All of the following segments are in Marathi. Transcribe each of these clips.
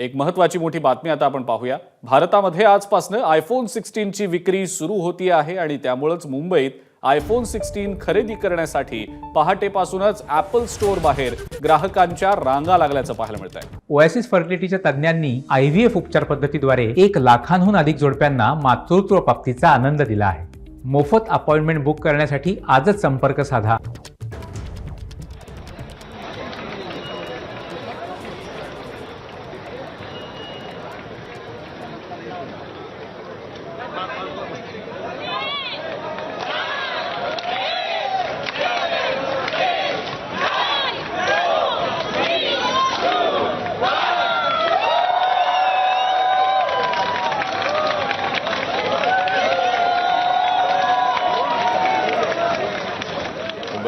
एक महत्वाची मोठी बातमी आता आपण पाहूया. भारतामध्ये आजपासनं आयफोन सिक्स्टीनची विक्री सुरू होती आहे आणि त्यामुळंच मुंबईत आयफोन सिक्स्टीन खरेदी करण्यासाठी पहाटेपासूनच ॲपल स्टोअर बाहेर ग्राहकांच्या रांगा लागल्याचं पाहायला मिळत आहे ओएसिस फर्टिलिटीच्या तज्ज्ञांनी आय व्ही एफ उपचार पद्धतीद्वारे एक लाखांहून अधिक जोडप्यांना मातृत्व प्राप्तीचा आनंद दिला आहे. मोफत अपॉइंटमेंट बुक करण्यासाठी आजच संपर्क साधा.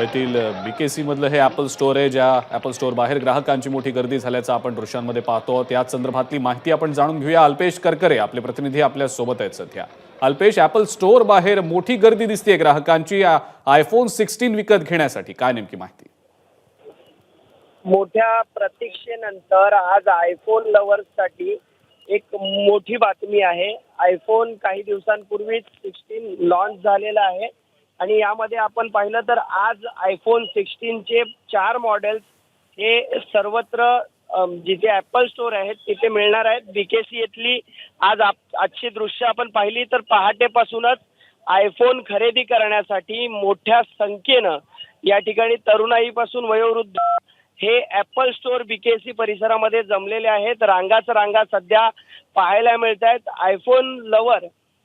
मुंबईतील बीकेसी मधलं हे ॲपल स्टोअर आहे ज्या ॲपल स्टोअर बाहेर ग्राहकांची मोठी गर्दी झाल्याचं आपण दृश्यांमध्ये पाहतो. त्याच संदर्भातली माहिती आपण जाणून घेऊया. अल्पेश करकरे आपले प्रतिनिधी आपल्यासोबत आहेत सध्या. अल्पेश ॲपल स्टोअर बाहेर मोठी गर्दी दिसते ग्राहकांची. आयफोन सिक्स्टीन विकत घेण्यासाठी काय नेमकी माहिती? मोठ्या प्रतीक्षेनंतर आज आयफोन लवर्ससाठी एक मोठी बातमी आहे. आयफोन काही दिवसांपूर्वीच सिक्स्टीन लॉन्च झालेला आहे. आणि यामध्ये आपण पाहिलं तर आज आयफोन सिक्स्टीनचे चार मॉडेल्स हे सर्वत्र जिथे ॲपल स्टोअर आहेत तिथे मिळणार आहेत. बीकेसी येथली आज आप आजची दृश्य आपण पाहिली तर पहाटेपासूनच आयफोन खरेदी करण्यासाठी मोठ्या संख्येनं या ठिकाणी तरुणाईपासून वयोवृद्ध हे ॲपल स्टोअर बीकेसी परिसरामध्ये जमलेले आहेत. रांगाच रांगा सध्या पाहायला मिळत आहेत आयफोन लवर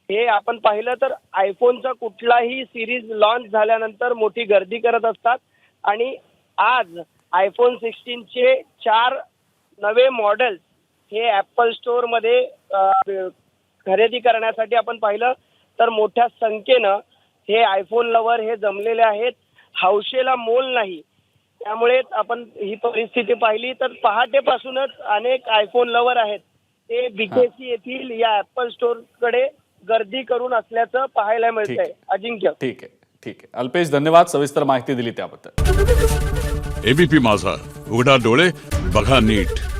हे आपण पाहिलं तर आयफोनचा कुठलाही सिरीज लॉन्च झाल्यानंतर मोठी गर्दी करत असतात. आणि आज आयफोन सिक्स्टीनचे चार नवे मॉडेल्स हे ॲपल स्टोअरमध्ये खरेदी करण्यासाठी आपण पाहिलं तर मोठ्या संख्येनं हे आयफोन लवर हे जमलेले आहेत. हौशेला मोल नाही. त्यामुळे आपण ही परिस्थिती पाहिली तर पहाटेपासूनच अनेक आयफोन लवर आहेत. ते बीकेसी येथील या ऍपल स्टोअरकडे गर्दी करून असल्याचं पाहायला मिळत ठीक आहे. अजिंक्य. ठीक आहे. ठीक आहे. अल्पेश धन्यवाद. सविस्तर माहिती दिली त्याबद्दल. एबीपी माझा. उघडा डोळे बघा नीट.